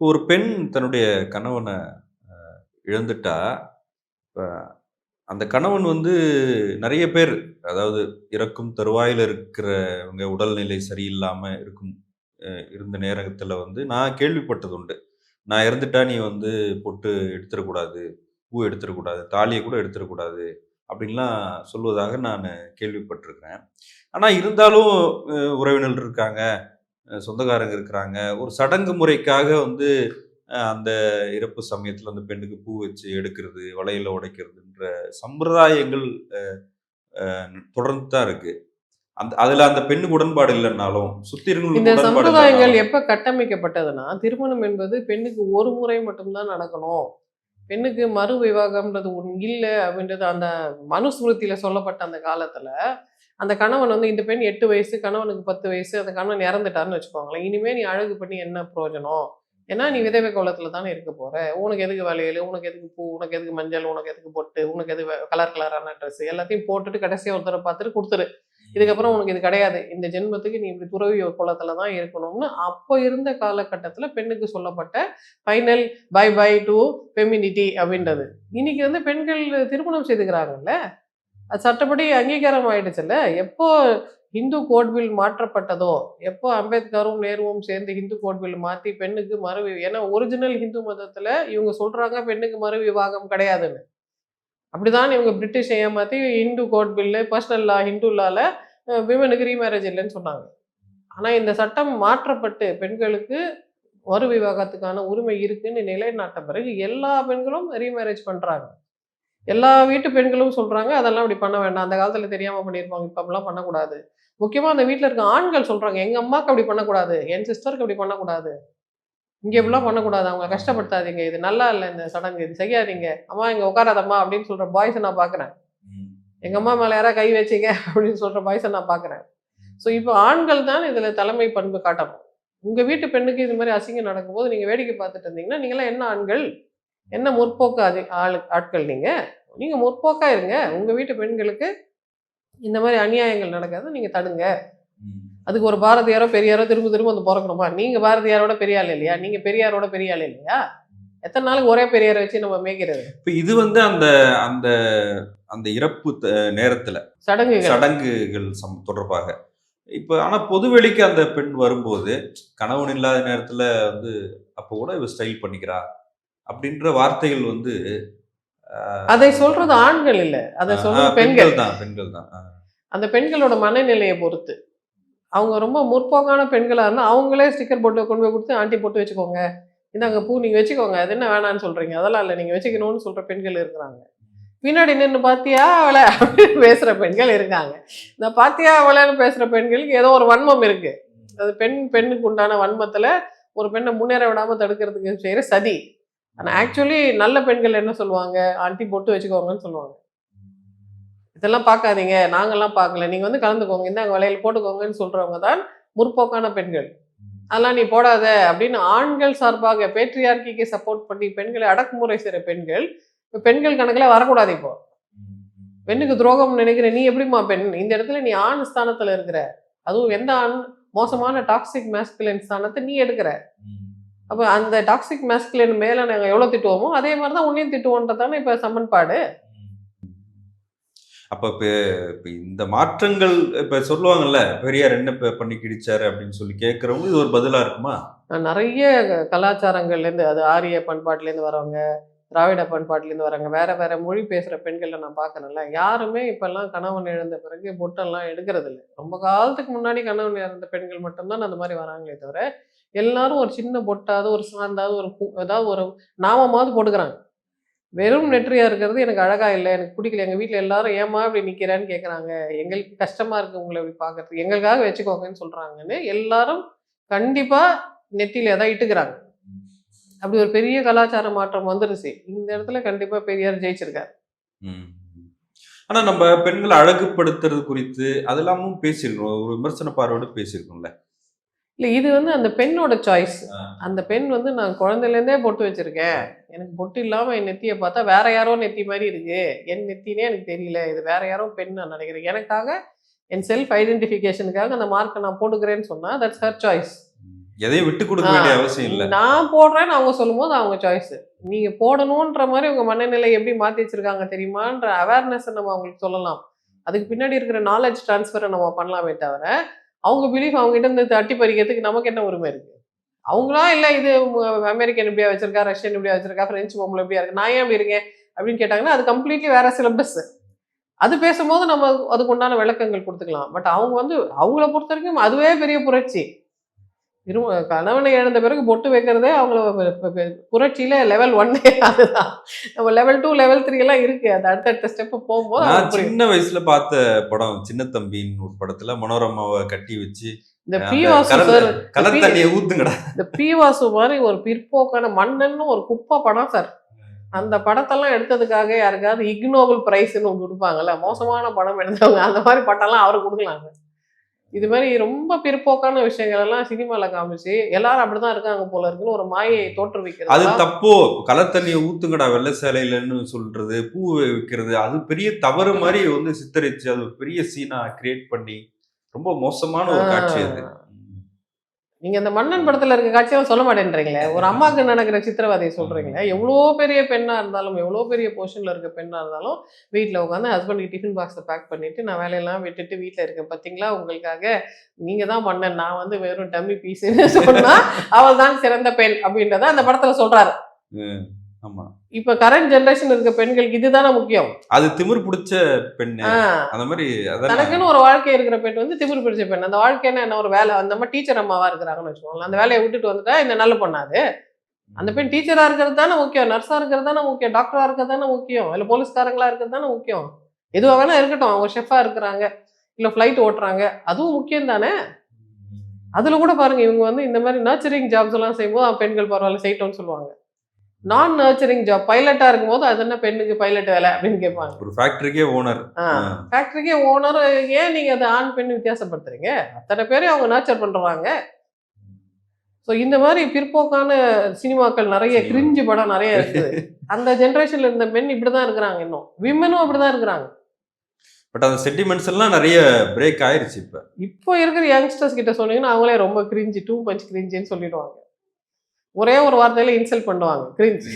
ஒரு பெண் தன்னுடைய கணவனை இழந்துட்டா இப்போ அந்த கணவன் வந்து நிறைய பேர் அதாவது இறக்கும் தருவாயில் இருக்கிறவங்க உடல்நிலை சரியில்லாமல் இருக்கும் இருந்த நேரத்தில் வந்து நான் கேள்விப்பட்டது உண்டு. நான் இறந்துட்டா நீ வந்து பொட்டு எடுத்துடக்கூடாது பூ எடுத்துடக்கூடாது தாலியை கூட எடுத்துடக்கூடாது அப்படின்லாம் சொல்வதாக நான் கேள்விப்பட்டிருக்கிறேன். ஆனால் இருந்தாலும் உறவினர்கள் இருக்காங்க சொந்தக்காரங்க இருக்கிறாங்க. ஒரு சடங்கு முறைக்காக வந்து அந்த இறப்பு சமயத்தில் அந்த பெண்ணுக்கு பூ வச்சு எடுக்கிறது வளையல உடைக்கிறதுன்ற சம்பிரதாயங்கள் தொடர்ந்து தான் இருக்கு. அந்த அதுல அந்த பெண்ணுக்கு உடன்பாடு இல்லைன்னாலும் சுத்தி இந்த சம்பிரதாயங்கள் எப்ப கட்டமைக்கப்பட்டதுன்னா திருமணம் என்பது பெண்ணுக்கு ஒரு முறை மட்டும்தான் நடக்கணும். பெண்ணுக்கு மறு விவாகம்ன்றது ஒன்று இல்லை அப்படின்றது அந்த மனுஸ்மிருதியில சொல்லப்பட்ட அந்த காலத்துல அந்த கணவன் வந்து இந்த பெண் எட்டு வயசு கணவனுக்கு பத்து வயசு அந்த கணவன் இறந்துட்டாருன்னு வச்சுக்கோங்களேன். இனிமே நீ அழகு பண்ணி என்ன பிரயோஜனம்? ஏன்னா நீ விதவை கோலத்துல தானே இருக்க போற. உனக்கு எதுக்கு வளையல்? உனக்கு எதுக்கு பூ? உனக்கு எதுக்கு மஞ்சள்? உனக்கு எதுக்கு பொட்டு? உனக்கு எது கலர் கலரான ட்ரெஸ் எல்லாத்தையும் போட்டுட்டு கடைசியாக ஒருத்தரை பார்த்துட்டு கொடுத்துரு. இதுக்கப்புறம் உனக்கு இது கிடையாது. இந்த ஜென்மத்துக்கு நீ இப்படி துறவி குளத்துல தான் இருக்கணும்னு அப்போ இருந்த காலகட்டத்தில் பெண்ணுக்கு சொல்லப்பட்ட final bye bye to femininity அப்படின்றது. இன்னைக்கு வந்து பெண்கள் திருமணம் செய்துக்கிறாங்கல்ல? அது சட்டப்படி அங்கீகாரம் ஆயிடுச்சுல்ல எப்போ ஹிந்து கோட் பில் மாற்றப்பட்டதோ எப்போ அம்பேத்கரும் நேருவும் சேர்ந்து ஹிந்து கோட் பில் பெண்ணுக்கு மறு ஏன்னா ஒரிஜினல் ஹிந்து மதத்தில் இவங்க சொல்கிறாங்க பெண்ணுக்கு மறு விவாகம் கிடையாதுன்னு. அப்படிதான் இவங்க பிரிட்டிஷ் ஏமாத்தி Hindu code bill personal law Hindu லால விமனுக்கு ரீமேரேஜ் இல்லைன்னு சொன்னாங்க. ஆனால் இந்த சட்டம் மாற்றப்பட்டு பெண்களுக்கு மறு விவாகத்துக்கான உரிமை இருக்குன்னு நிலைநாட்ட பிறகு எல்லா பெண்களும் ரீமேரேஜ் பண்ணுறாங்க எல்லா வீட்டு பெண்களும் சொல்றாங்க அதெல்லாம் இப்படி பண்ண வேண்டாம். அந்த காலத்துல தெரியாம பண்ணியிருப்பாங்க இப்ப அப்படிலாம் பண்ணக்கூடாது. முக்கியமா அந்த வீட்ல இருக்க ஆண்கள் சொல்றாங்க எங்க அம்மாக்கு அப்படி பண்ணக்கூடாது. என் சிஸ்டருக்கு அப்படி பண்ணக்கூடாது. இங்க இப்படிலாம் பண்ணக்கூடாது. அவங்க கஷ்டப்படுத்தாதீங்க. இது நல்லா இல்லை இந்த சடங்கு. இது செய்யாதீங்க. அம்மா இங்க உட்காராதம்மா அப்படின்னு சொல்ற பாய்ஸை நான் பாக்குறேன். ம். எங்க அம்மா மேல யாரா கை வச்சீங்க? அப்படின்னு சொல்ற பாய்ஸை நான் பாக்குறேன். ஸோ இப்போ ஆண்கள் தான் இதுல தலைமை பண்பு காட்டணும். உங்க வீட்டு பெண்ணுக்கு இது மாதிரி அசிங்கம் நடக்கும்போது நீங்க வேடிக்கை பார்த்துட்டு இருந்தீங்கன்னா நீங்களாம் என்ன ஆண்கள்? என்ன முற்போக்கு அது ஆளு ஆட்கள் நீங்க? நீங்க முற்போக்கா இருங்க. உங்க வீட்டு பெண்களுக்கு இந்த மாதிரி அநியாயங்கள் நடக்காது. நீங்க தடுங்க. அதுக்கு ஒரு பாரதியாரோ பெரியாரோ திரும்ப திரும்ப வந்து பிறக்கணுமா? நீங்க பாரதியாரோட பெரிய ஆள் இல்லையா? நீங்க பெரியாரோட பெரிய ஆள் இல்லையா? எத்தனை நாளுக்கு ஒரே பெரியாரை வச்சு நம்ம மேய்க்கிறது? இப்ப இது வந்து அந்த அந்த அந்த இறப்பு நேரத்துல சடங்குகள். சடங்குகள் சம் தொடர்பாக. இப்ப ஆனா பொதுவெளிக்கு அந்த பெண் வரும்போது கணவன் இல்லாத நேரத்துல வந்து அப்போ கூட இவ ஸ்டைல் பண்ணிக்கிறா. அப்படின்ற வார்த்தைகள் வந்து அதை சொல்றது ஆண்கள் இல்ல. அதை சொல்றது பெண்கள். தான் பெண்கள் தான். அந்த பெண்களோட மனநிலையை பொறுத்து. அவங்க ரொம்ப முற்போக்கான பெண்களா இருந்தா அவங்களே ஸ்டிக்கர் போட்டு கொண்டு போய் கொடுத்து ஆண்டி போட்டு வச்சுக்கோங்க. இந்தாங்க பூ நீங்க வச்சுக்கோங்க. அது என்ன வேணான்னு சொல்றீங்க. அதெல்லாம் இல்லை. நீங்க வச்சுக்கணும்னு சொல்ற பெண்கள் இருக்கிறாங்க. பின்னாடி நின்று பாத்தியா அவளை? அப்படின்னு பேசுற பெண்கள் இருக்காங்க. இந்த பாத்தியா அவளைன்னு பேசுற பெண்களுக்கு ஏதோ ஒரு வன்மம் இருக்கு. அது பெண் பெண்ணுக்கு உண்டான வன்மத்துல ஒரு பெண்ணை முன்னேற விடாம தடுக்கிறதுக்கு செய்யற சதி. ஆனா ஆக்சுவலி நல்ல பெண்கள் என்ன சொல்லுவாங்க? ஆண்டி பொட்டு வச்சுக்கோங்கன்னு சொல்லுவாங்க. இதெல்லாம் பார்க்காதீங்க. நாங்கெல்லாம் பார்க்கல. நீங்க வந்து கலந்துக்கோங்க. இந்தாங்க வளையல் போட்டுக்கோங்கன்னு சொல்றவங்க தான் முற்போக்கான பெண்கள். அதெல்லாம் நீ போடாத. அப்படின்னு ஆண்கள் சார்பாக பேட்ரியார்கிக்கு சப்போர்ட் பண்ணி பெண்களை அடக்குமுறை செய்கிற பெண்கள் இப்போ பெண்கள் கணக்கில் வரக்கூடாது இப்போ. பெண்ணுக்கு துரோகம் நினைக்கிற நீ எப்படிம்மா பெண்? இந்த இடத்துல நீ ஆண் ஸ்தானத்துல இருக்கிற அதுவும் எந்த ஆண் மோசமான டாக்ஸிக் மேஸ்குலின் ஸ்தானத்தை நீ எடுக்கிற? அப்போ அந்த டாக்ஸிக் மேஸ்குலின் மேலே நாங்கள் எவ்வளோ திட்டுவோமோ அதே மாதிரி தான் உன்னையும் திட்டுவோன்றதானே இப்போ சமன்பாடு? அப்ப இப்ப இந்த மாற்றங்கள் இப்ப சொல்லுவாங்கல்ல பெரியார் என்ன இப்ப பண்ணி கிடிச்சாரு அப்படின்னு சொல்லி கேட்கறவங்க இது ஒரு பதிலா இருக்குமா? நான் நிறைய கலாச்சாரங்கள்லேருந்து அது ஆரிய பண்பாட்டிலேருந்து வரவங்க திராவிட பண்பாட்டிலேருந்து வராங்க. வேற வேற மொழி பேசுகிற பெண்களை நான் பார்க்கறேன்ல யாருமே இப்போல்லாம் கணவன் இழந்த பிறகு பொட்டெல்லாம் எடுக்கிறது இல்லை ரொம்ப காலத்துக்கு முன்னாடி கணவன் இழந்த பெண்கள் மட்டும்தான் அந்த மாதிரி வராங்களே தவிர எல்லாரும் ஒரு சின்ன பொட்டாவது ஒரு சாந்தாவது ஒரு ஏதாவது ஒரு நாமமாவது போட்டுக்கிறாங்க. வெறும் நெற்றியா இருக்கிறது எனக்கு அழகா இல்லை எனக்கு பிடிக்கல எங்கள் வீட்டில் எல்லாரும் ஏமா இப்படி நிற்கிறேன்னு கேட்குறாங்க எங்களுக்கு கஷ்டமா இருக்கு உங்களை இப்படி பார்க்கறதுக்கு. எங்களுக்காக வச்சுக்கோங்கன்னு சொல்றாங்கன்னு எல்லாரும் கண்டிப்பாக நெத்தியில் ஏதாவது இட்டுக்கிறாங்க. அப்படி ஒரு பெரிய கலாச்சார மாற்றம் வந்துருச்சு. இந்த இடத்துல கண்டிப்பா பெரியார் ஜெயிச்சிருக்காரு. ம். ஆனா நம்ம பெண்களை அழகுபடுத்துறது குறித்து அதெல்லாமும் பேசியிருக்கோம் ஒரு விமர்சன பார்வையோட பேசியிருக்கோம்ல இல்ல இது வந்து அந்த பெண்ணோட சாய்ஸ். அந்த பெண் வந்து நான் குழந்தையில இருந்தே பொட்டு வச்சிருக்கேன். எனக்கு பொட்டு இல்லாம என் நெத்தியை பார்த்தா வேற யாரோ நெத்தி மாதிரி இருக்கு. என் நெத்தினே எனக்கு தெரியல. இது வேற யாரோ பெண் நான் நினைக்கிறேன். எனக்காக என் செல்ஃப் ஐடென்டிஃபிகேஷனுக்காக அந்த மார்க்கை நான் போட்டுக்கிறேன்னு சொன்னா தட்ஸ் ஹர் சாய்ஸ் எதையும் விட்டு கொடுக்க வேண்டிய அவசியம் இல்ல. நான் போடுறேன்னு அவங்க சொல்லும்போது அவங்க சாய்ஸ் நீங்க போடணுன்ற மாதிரி உங்க மனநிலை எப்படி மாத்தி வச்சிருக்காங்க தெரியுமான்ற அவேர்னஸ் நம்ம அவங்களுக்கு சொல்லலாம். அதுக்கு பின்னாடி இருக்கிற நாலேஜ் ட்ரான்ஸ்ஃபரை நம்ம பண்ணலாமே தவிர அவங்க பிலீஃப் அவங்க கிட்ட இருந்து தட்டி பறிக்கிறதுக்கு நமக்கு என்ன உரிமை இருக்கு? அவங்களா இல்ல இது அமெரிக்கன் இப்படியா வச்சிருக்கா ரஷ்யன் இப்படியா வச்சிருக்கா பிரெஞ்சு பொம்பளை இப்படியா இருக்கு நான் ஏன் இப்படி இருக்கேன் அப்படின்னு கேட்டாங்கன்னா அது கம்ப்ளீட்லி வேற சிலபஸ் அது பேசும்போது நம்ம அதுக்கு உண்டான விளக்கங்கள் கொடுத்துக்கலாம். பட் அவங்க வந்து அவங்கள பொறுத்த வரைக்கும் அதுவே பெரிய புரட்சி. இரு கணவனை இழந்த பிறகு பொட்டு வைக்கிறதே அவங்கள புரட்சியில லெவல் ஒன்னே அதுதான். நம்ம லெவல் டூ லெவல் த்ரீ எல்லாம் இருக்கு. அது அடுத்தடுத்த ஸ்டெப் போகும்போது நான். சின்ன வயசுல பார்த்த படம் சின்ன தம்பின்னு ஒரு படத்துல மனோரமாவை கட்டி வச்சு இந்த ஊத்துங்கடா. இந்த பி வாசு மாதிரி ஒரு பிற்போக்கான மன்னன்னு ஒரு குப்பை படம் சார். அந்த படத்தெல்லாம் எடுத்ததுக்காக யாருக்காவது இக்னோபல் பிரைஸ்னு ஒன்று கொடுப்பாங்கல்ல மோசமான படம் எடுத்தவங்க அந்த மாதிரி படம்லாம் அவருக்கு கொடுக்கலாங்க. இது மாதிரி ரொம்ப பிற்போக்கான விஷயங்கள் எல்லாம் சினிமால காமிச்சு எல்லாரும் அப்படிதான் இருக்காங்க போல இருக்குன்னு ஒரு மாயை அது தோற்றுவிக்கிறது. தப்போ? கலர் தண்ணியை ஊத்துங்கடா வெள்ளை சேலையிலன்னு சொல்றது பூ வைக்கிறது அது பெரிய தவறு மாதிரி வந்து சித்தரிச்சு அது பெரிய சீனா கிரியேட் பண்ணி ரொம்ப மோசமான ஒரு காட்சி அது. நீங்க இந்த மன்னன் படத்துல இருக்க காட்சியெல்லாம் சொல்ல மாட்டேன்றீங்களே? ஒரு அம்மாவுக்கு நடக்கிற சித்திரவதையை சொல்றீங்களே? எவ்வளோ பெரிய பெண்ணா இருந்தாலும் எவ்வளோ பெரிய பொசிஷன்ல இருக்க பெண்ணா இருந்தாலும் வீட்டில் உட்காந்து ஹஸ்பண்டுக்கு டிஃபன் பாக்ஸை பேக் பண்ணிட்டு நான் வேலையெல்லாம் விட்டுட்டு வீட்டில் இருக்கேன். பார்த்தீங்களா உங்களுக்காக நீங்க தான் மன்னன். நான் வந்து வெறும் டம்மி பீஸ்ன்னு சொன்னா அவள் தான் சிறந்த பெண் அப்படின்றத அந்த படத்துல சொல்றாரு. இப்ப கரண்ட் ஜெனரேஷன் இருக்க பெண்களுக்கு இதுதானே முக்கியம். அது திமிர் பிடிச்ச ஆஹ் அந்த மாதிரி தனக்குன்னு ஒரு வாழ்க்கை இருக்கிற பெண் வந்து திமிரு பிடிச்ச பெண். அந்த வாழ்க்கைன்னா என்ன ஒரு வேலை? அந்த மாதிரி டீச்சர் அம்மாவா இருக்கிறாங்கன்னு வச்சுக்கோங்களேன். அந்த வேலையை விட்டுட்டு வந்துட்டா இந்த நல்ல பொண்ணாது அந்த பெண் டீச்சரா இருக்கிறது தானே முக்கியம். நர்ஸா இருக்கிறது தானே முக்கியம். டாக்டரா இருக்கிறது தானே முக்கியம். இல்ல போலீஸ்காரங்களா இருக்கிறது தானே முக்கியம். எதுவா வேணா இருக்கட்டும். அவங்க ஷெஃபா இருக்கிறாங்க. இல்ல ஃபிளைட் ஓட்டுறாங்க. அதுவும் முக்கியம் தானே? அதுல கூட பாருங்க இவங்க வந்து இந்த மாதிரி நர்ச்சரிங் ஜாப்ஸ் எல்லாம் செய்யும்போது "ஆ, பெண்கள் பரவாயில்ல செய்யட்டும்னு சொல்லுவாங்க. நான் நர்ச்சரிங் ஜாப் பைலட்டா இருக்கும்போது அது என்ன பெண்ணுக்கு பைலட் வேலை அப்படின்னு கேட்பாங்க. ஒரு ஃபேக்டரிக்கே ஓனர் ஃபேக்டரிக்கே ஓனர் ஏன் நீங்க அதை ஆண் பெண் வித்தியாசப்படுத்துறீங்க? அத்தனை பேரையும் அவங்க நர்ச்சர் பண்றாங்க. ஸோ இந்த மாதிரி பிற்போக்கான சினிமாக்கள் நிறைய. கிரிஞ்சு படம் நிறைய இருக்குது. அந்த ஜென்ரேஷன்ல இருந்த பெண் இப்படிதான் இருக்கிறாங்க இன்னும். விமனும் அப்படிதான் இருக்கிறாங்க. பட் அந்த சென்டிமெண்ட்ஸ் எல்லாம் நிறைய பிரேக் ஆயிருச்சு இப்ப. இப்போ இருக்கிற யங்ஸ்டர்ஸ் கிட்ட சொன்னீங்கன்னா அவங்களே ரொம்ப கிரிஞ்சு டூ பஞ்ச் கிரிஞ்சுன்னு சொல்லிடுவாங்க. ஒரே ஒரு வார்த்தையில இன்சல்ட் பண்ணுவாங்க. கிரிஞ்சு